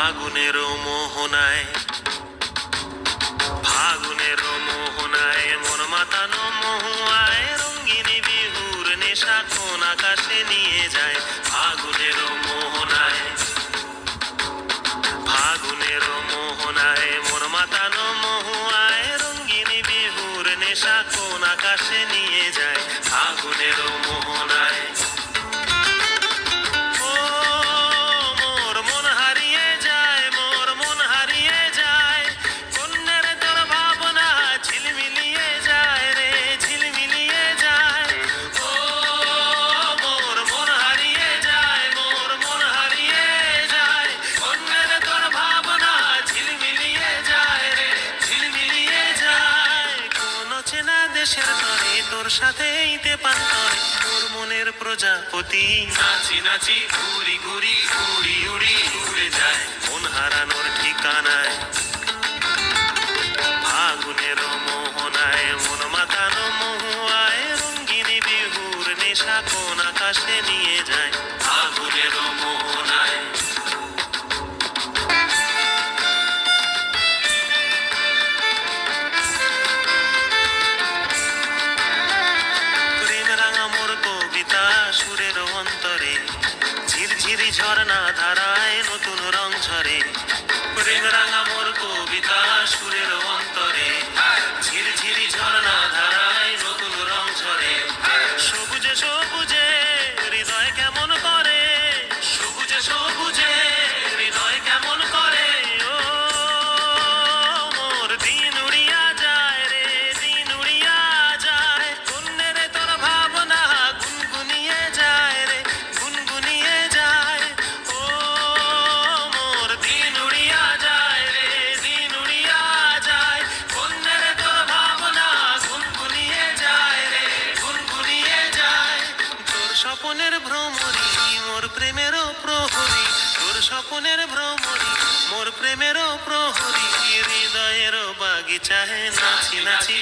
ফাগুনের মোহনায় ফাগুনের মোহনায় মন মাতানো মহুয়ায় রঙ্গিনী বিহুর নেশা কোন আকাশে নিয়ে যায়। ফাগুনের মোহনায় ফাগুনের মোহনায় মন মাতানো মহুয়ায় রঙ্গিনী বিহুর নেশা কোন আকাশে নিয়ে যায়। দেশের তরে তোর সাথে ইতে পান্তরে তোর মনের প্রজাপতি। নাচি নাচি ঘুরি ঘুরি উড়ি উড়ি উড়ে যায়। মন হারানোর ঠিকানায়। আগুনের মোহনায় মন মাতানো মহুয়ায় রঙ্গিনী বিহুর নেশা কোন আকাশে নিয়ে যায়। ধারা স্বপনের ভ্রমরি মোর প্রেমের প্রহরী। তোর স্বপনের ভ্রমরি মোর প্রেমের প্রহরী। হৃদয়ের বাগিচায় নাচি নাচি।